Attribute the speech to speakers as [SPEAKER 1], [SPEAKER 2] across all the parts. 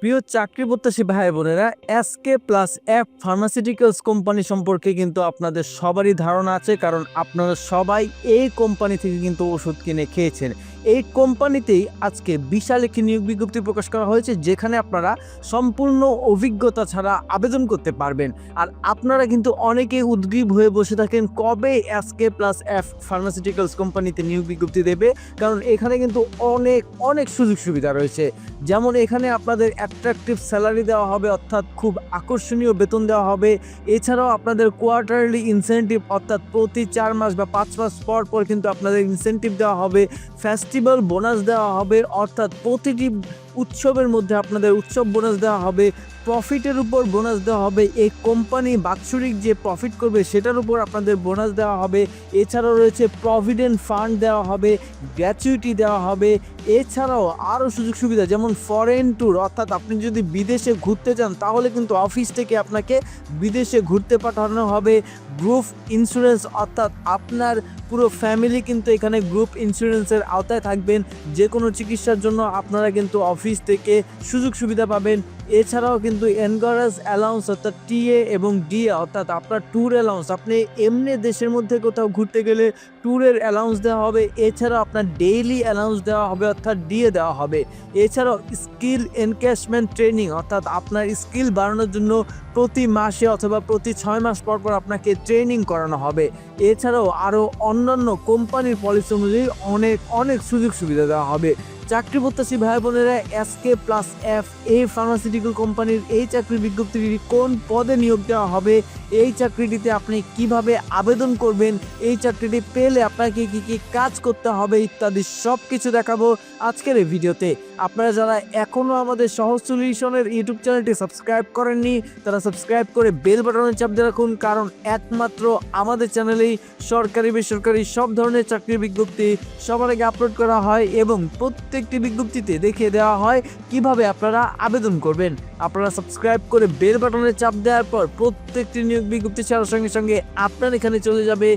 [SPEAKER 1] প্রিয় চাকরি প্রত্যাশী ভাই বোনেরা SK plus F pharmaceuticals company সম্পর্কে কিন্তু আপনাদের সবারই ধারণা আছে, কারণ আপনারা সবাই এই কোম্পানি থেকে কিন্তু ওষুধ কিনে খেয়েছেন। এই কোম্পানিতেই আজকে বিশাল একটি নিয়োগ বিজ্ঞপ্তি প্রকাশ করা হয়েছে, যেখানে আপনারা সম্পূর্ণ অভিজ্ঞতা ছাড়া আবেদন করতে পারবেন। আর আপনারা কিন্তু অনেকেই উদ্গ্রীব হয়ে বসে থাকেন কবে এসকে প্লাস এফ ফার্মাসিউটিক্যালস কোম্পানিতে নিয়োগ বিজ্ঞপ্তি দেবে, কারণ এখানে কিন্তু অনেক অনেক সুযোগ সুবিধা রয়েছে। যেমন এখানে আপনাদের অ্যাট্রাকটিভ স্যালারি দেওয়া হবে, অর্থাৎ খুব আকর্ষণীয় বেতন দেওয়া হবে। এছাড়াও আপনাদের কোয়ার্টারলি ইনসেনটিভ অর্থাৎ প্রতি চার মাস বা পাঁচ মাস পর পর কিন্তু আপনাদের ইনসেনটিভ দেওয়া হবে। ফেস্টিভ্যাল বোনাস দেওয়া হবে অর্থাৎ প্রতিটি উৎসবের মধ্যে আপনাদের উৎসব বোনাস দেওয়া হবে প্রফিটের উপর বোনাস দেওয়া হবে এই কোম্পানি বাৎসরিক যে প্রফিট করবে সেটার উপর আপনাদের বোনাস দেওয়া হবে, এছাড়াও রয়েছে প্রভিডেন্ট ফান্ড দেওয়া হবে গ্র্যাচুইটি দেওয়া হবে, এছাড়াও আরও সুযোগ সুবিধা যেমন ফরেন ট্যুর অর্থাৎ আপনি যদি বিদেশে ঘুরতে চান তাহলে কিন্তু অফিস থেকে আপনাকে বিদেশে ঘুরতে পাঠানো হবে গ্রুপ ইন্স্যুরেন্স অর্থাৎ আপনার পুরো ফ্যামিলি কিন্তু এখানে গ্রুপ ইন্স্যুরেন্সের আওতায় থাকবেন যে কোনো চিকিৎসার জন্য আপনারা কিন্তু অফিস থেকে সুযোগ সুবিধা পাবেন। এছাড়াও কিন্তু এনগারাস অ্যালাউন্স অর্থাৎ টিএ এবং ডিএ অর্থাৎ আপনার ট্যুর অ্যালাউন্স। আপনি এমনি দেশের মধ্যে কোথাও ঘুরতে গেলে ট্যুরের অ্যালাউন্স দেওয়া হবে, এছাড়াও আপনার ডেইলি অ্যালাউন্স দেওয়া হবে অর্থাৎ ডিএ দেওয়া হবে। এছাড়াও স্কিল এনক্যাশমেন্ট ট্রেনিং অর্থাৎ আপনার স্কিল বাড়ানোর জন্য প্রতি মাসে অথবা প্রতি ছয় মাস পর পর আপনাকে ট্রেনিং করানো হবে। এছাড়াও আরও অন্যান্য কোম্পানির পলিসি অনুযায়ী অনেক অনেক সুযোগ সুবিধা দেওয়া হবে। চাকরি প্রত্যাশী ভাই বোনেরা এসকে প্লাস এফ এই ফার্মাসিউটিক্যাল কোম্পানির এই চাকরির বিজ্ঞপ্তিটি কোন পদে নিয়োগ দেওয়া হবে এই চাকরিটিতে আপনি কীভাবে আবেদন করবেন? এই চাকরিটি পেলে আপনাকে কি কি কাজ করতে হবে ইত্যাদি সব কিছু দেখাবো আজকের এই ভিডিওতে। আপনারা যারা এখনও আমাদের সহজ সলিউশনের ইউটিউব চ্যানেলটি সাবস্ক্রাইব করেননি, তারা সাবস্ক্রাইব করে বেল বাটনে চাপ দিয়ে রাখুন, কারণ একমাত্র আমাদের চ্যানেলেই সরকারি, বেসরকারি সব ধরনের চাকরির বিজ্ঞপ্তি সবার আগে আপলোড করা হয় এবং প্রত্যেকটি বিজ্ঞপ্তিতে দেখিয়ে দেওয়া হয় কীভাবে আপনারা আবেদন করবেন। আপনারা সাবস্ক্রাইব করে বেল বাটনে চাপ দেওয়ার পর প্রত্যেকটি নিয়োগ বিজ্ঞপ্তি ছাড়ার সঙ্গে সঙ্গে আপনার এখানে চলে যাবে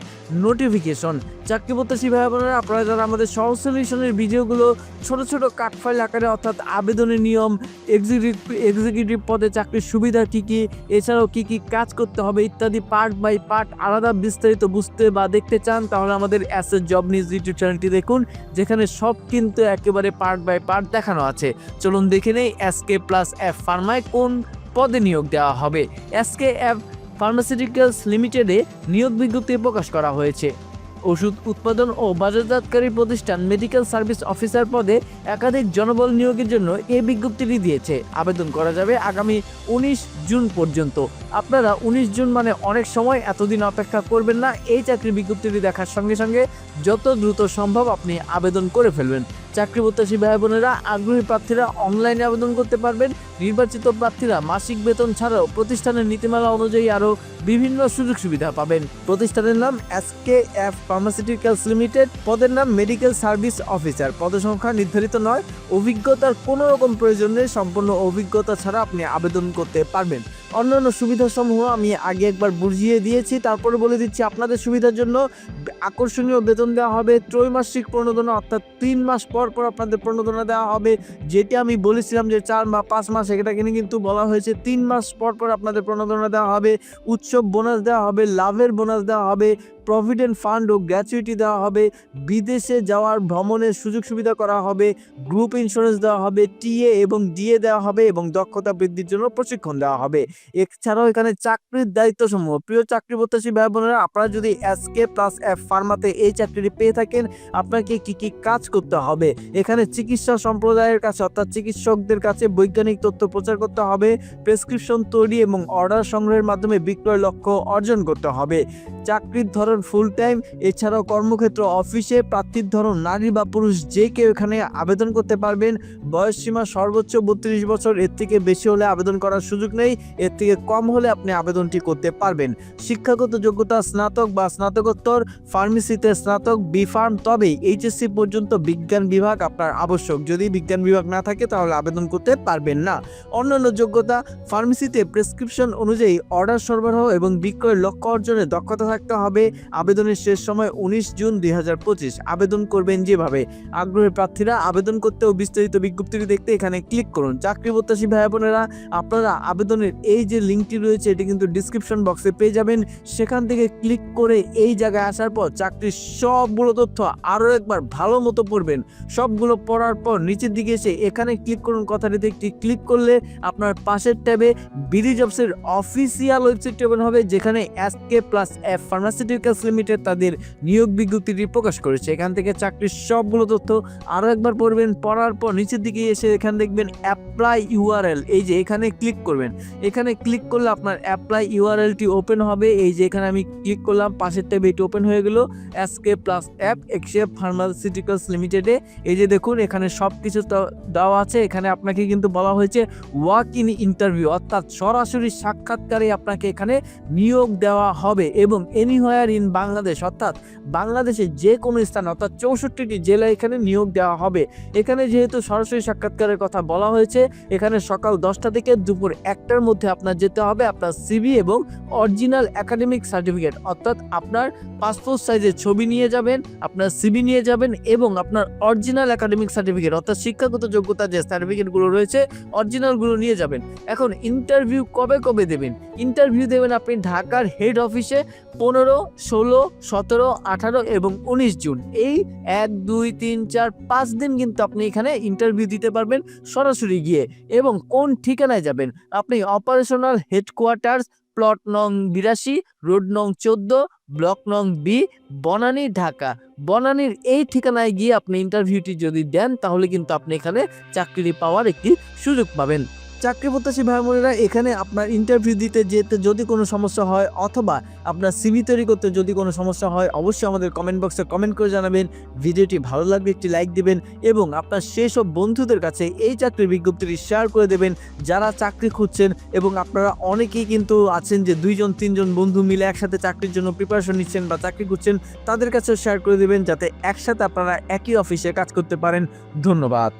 [SPEAKER 1] নোটিফিকেশন চাকরি প্রত্যাশী ভাই বোনেরা আপনারা যারা আমাদের সহজ সলিউশনের ভিডিওগুলো ছোট ছোট কাট ফাইল আকারে অর্থাৎ আবেদনের নিয়ম এক্সিকিউটিভ এক্সিকিউটিভ পদে চাকরির সুবিধা কী কী এছাড়াও কী কী কাজ করতে হবে ইত্যাদি পার্ট বাই পার্ট আলাদা বিস্তারিত বুঝতে বা দেখতে চান, তাহলে আমাদের অ্যাসেস জব নিউজ ইউটিউব চ্যানেলটি দেখুন, যেখানে সব কিন্তু একেবারে পার্ট বাই পার্ট দেখানো আছে। চলুন দেখে নেই এসকে প্লাস এফ ফার্মায় কোন পদে নিয়োগ দেওয়া হবে। এসকে এফ ফার্মাসিউটিক্যালস লিমিটেডে নিয়োগ বিজ্ঞপ্তি প্রকাশ করা হয়েছে। ওষুধ উৎপাদন ও বাজারজাতকারী প্রতিষ্ঠান মেডিকেল সার্ভিস অফিসার পদে একাধিক জনবল নিয়োগের জন্য এই বিজ্ঞপ্তিটি দিয়েছে। আবেদন করা যাবে আগামী উনিশ জুন পর্যন্ত। আপনারা উনিশ জুন মানে অনেক সময়, এতদিন অপেক্ষা করবেন না। এই চাকরি বিজ্ঞপ্তিটি দেখার সঙ্গে সঙ্গে যত দ্রুত সম্ভব আপনি আবেদন করে ফেলবেন। চাকরি প্রত্যাশী ভাই বোনেরা, আগ্রহী প্রার্থীরা অনলাইনে আবেদন করতে পারবেন। নির্বাচিত প্রার্থীরা মাসিক বেতন ছাড়াও প্রতিষ্ঠানের নীতিমালা অনুযায়ী আরও বিভিন্ন সুযোগ সুবিধা পাবেন। প্রতিষ্ঠানের নাম এসকে এফ ফার্মাসিউটিক্যালস লিমিটেড পদের নাম মেডিকেল সার্ভিস অফিসার পদসংখ্যা নির্ধারিত নয়। অভিজ্ঞতার কোনো রকম প্রয়োজন নেই। সম্পূর্ণ অভিজ্ঞতা ছাড়া আপনি আবেদন করতে পারবেন। অন্যান্য সুবিধাসমূহ আমি আগে একবার বুঝিয়ে দিয়েছি। তারপরে বলে দিচ্ছি, আপনাদের সুবিধার জন্য আকর্ষণীয় বেতন দেওয়া হবে। ত্রৈমাসিক প্রণোদনা, অর্থাৎ তিন মাস পর পর আপনাদের প্রণোদনা দেওয়া হবে। যেটি আমি বলেছিলাম যে চার বা পাঁচ মাস এটা কিনে কিন্তু বলা হয়েছে, তিন মাস পর পর আপনাদের প্রণোদনা দেওয়া হবে। উৎসব বোনাস দেওয়া হবে, লাভের বোনাস দেওয়া হবে। প্রভিডেন্ট ফান্ড ও গ্র্যাচুইটি দেওয়া হবে, বিদেশে যাওয়ার ভ্রমণের সুযোগ সুবিধা করা হবে গ্রুপ ইন্স্যুরেন্স দেওয়া হবে টিএ এবং ডিএ দেওয়া হবে এবং দক্ষতা বৃদ্ধির জন্য প্রশিক্ষণ দেওয়া হবে। এছাড়াও এখানে চাকরির দায়িত্ব সমূহ প্রিয় চাকরি প্রত্যাশী ভাই বোনেরা আপনারা যদি এসকে প্লাস এফ ফার্মাতে এই চাকরিটি পেয়ে থাকেন, আপনাকে কি কি কাজ করতে হবে? এখানে চিকিৎসা সম্প্রদায়ের কাছে অর্থাৎ চিকিৎসকদের কাছে বৈজ্ঞানিক তথ্য প্রচার করতে হবে প্রেসক্রিপশন তৈরি এবং অর্ডার সংগ্রহের মাধ্যমে বিক্রয় লক্ষ্য অর্জন করতে হবে। চাকরির ধরন ফুল টাইম এছাড়াও কর্মক্ষেত্র অফিসে প্রার্থীর ধরন, নারী বা পুরুষ যে কেউ এখানে আবেদন করতে পারবেন। বয়স সীমা সর্বোচ্চ বত্রিশ বছর, এর থেকে বেশি হলে আবেদন করার সুযোগ নেই, এর থেকে কম হলে আপনি আবেদনটি করতে পারবেন। শিক্ষাগত যোগ্যতা, স্নাতক বা স্নাতকোত্তর ফার্মেসিতে স্নাতক বি ফার্ম তবে এইচএসসি পর্যন্ত বিজ্ঞান বিভাগ আপনার আবশ্যক। যদি বিজ্ঞান বিভাগ না থাকে, তাহলে আবেদন করতে পারবেন না। অন্যান্য যোগ্যতা ফার্মেসিতে প্রেসক্রিপশন অনুযায়ী অর্ডার সরবরাহ এবং বিক্রয়ের লক্ষ্য অর্জনে দক্ষতা থাকতে হবে। আবেদনের শেষ সময় উনিশ জুন দুই হাজার পঁচিশ। আবেদন করবেন যেভাবে। আগ্রহী প্রার্থীরা আবেদন করতে ও বিস্তারিত বিজ্ঞপ্তিটি দেখতে এখানে ক্লিক করুন। চাকরি প্রত্যাশী ভাই বোনেরা, আপনারা আবেদনের এই যে লিঙ্কটি রয়েছে, এটি কিন্তু ডিসক্রিপশন বক্সে পেয়ে যাবেন। সেখান থেকে ক্লিক করে এই জায়গায় আসার পর চাকরির সবগুলো তথ্য আরও একবার ভালো মতো পড়বেন। সবগুলো পড়ার পর নিচের দিকে এসে এখানে ক্লিক করুন কথাটিতে একটি ক্লিক করলে আপনার পাশের ট্যাবে বিডি জবসের অফিসিয়াল ওয়েবসাইটটি ওপেন হবে, যেখানে SK plus F pharmaceuticals limited তাদের নিয়োগ বিজ্ঞপ্তিটি প্রকাশ করেছে। এখান থেকে চাকরির সবগুলো তথ্য আরও একবার পড়বেন, পড়ার পর নিচের দিকে এসে এখানে দেখবেন অ্যাপ্লাই ইউআরএল এই যে এখানে ক্লিক করবেন, এখানে ক্লিক করলে আপনার অ্যাপ্লাই ইউআরএলটি ওপেন হবে। এই যে এখানে আমি ক্লিক করলাম, পাশের ট্যাবে এটি ওপেন হয়ে গেল এসকে প্লাস অ্যাপ এক্সে ফার্মাসিউটিক্যালস লিমিটেডে এই যে দেখুন, এখানে সব কিছু দেওয়া আছে। এখানে আপনাকে কিন্তু বলা হয়েছে ওয়াক ইন ইন্টারভিউ অর্থাৎ সরাসরি সাক্ষাৎকারে আপনাকে এখানে নিয়োগ দেওয়া হবে এবং এনিহোয়ার ইন বাংলাদেশ, অর্থাৎ বাংলাদেশে যে কোনো স্থান, অর্থাৎ চৌষট্টিটি জেলা এখানে নিয়োগ দেওয়া হবে। এখানে যেহেতু সরাসরি সাক্ষাৎকারের কথা বলা হয়েছে, এখানে সকাল দশটা থেকে দুপুর একটার মধ্যে আপনার যেতে হবে, আপনার সিবি এবং অরিজিনাল একাডেমিক সার্টিফিকেট অর্থাৎ আপনার পাসপোর্ট সাইজের ছবি নিয়ে যাবেন, আপনার সিবি নিয়ে যাবেন এবং আপনার অরিজিনাল একাডেমিক সার্টিফিকেট অর্থাৎ শিক্ষাগত যোগ্যতা যে সার্টিফিকেটগুলো রয়েছে অরিজিনালগুলো নিয়ে যাবেন। এখন ইন্টারভিউ কবে কবে দেবেন? ইন্টারভিউ দেবেন আপনি ঢাকার হেড অফিসে পনেরো ষোলো, সতেরো, আঠারো এবং উনিশ জুন। এই এক, দুই, তিন, চার, পাঁচ দিন কিন্তু আপনি এখানে ইন্টারভিউ দিতে পারবেন সরাসরি গিয়ে এবং কোন ঠিকানায় যাবেন? আপনি অপারেশনাল হেডকোয়ার্টার্স প্লট নং বিরাশি রোড নং চোদ্দ ব্লক নং বি বনানী, ঢাকা। বনানীর এই ঠিকানায় গিয়ে আপনি ইন্টারভিউটি যদি দেন, তাহলে কিন্তু আপনি এখানে চাকরি পাওয়ার একটি সুযোগ পাবেন। চাকরি প্রত্যাশী ভাই বোনেরা, এখানে আপনার ইন্টারভিউ দিতে যেতে যদি কোনো সমস্যা হয় অথবা আপনার সিভি তৈরি করতে যদি কোনো সমস্যা হয়, অবশ্যই আমাদের কমেন্ট বক্সে কমেন্ট করে জানাবেন। ভিডিওটি ভালো লাগবে একটি লাইক দিবেন এবং আপনার সেই সব বন্ধুদের কাছে এই চাকরির বিজ্ঞপ্তিটি শেয়ার করে দেবেন। যারা চাকরি খুঁজছেন এবং আপনারা অনেকেই কিন্তু আছেন যে দুইজন, তিনজন বন্ধু মিলে একসাথে চাকরির জন্য প্রিপারেশন নিচ্ছেন বা চাকরি খুঁজছেন, তাদের কাছেও শেয়ার করে দেবেন যাতে একসাথে আপনারা একই অফিসে কাজ করতে পারেন। ধন্যবাদ।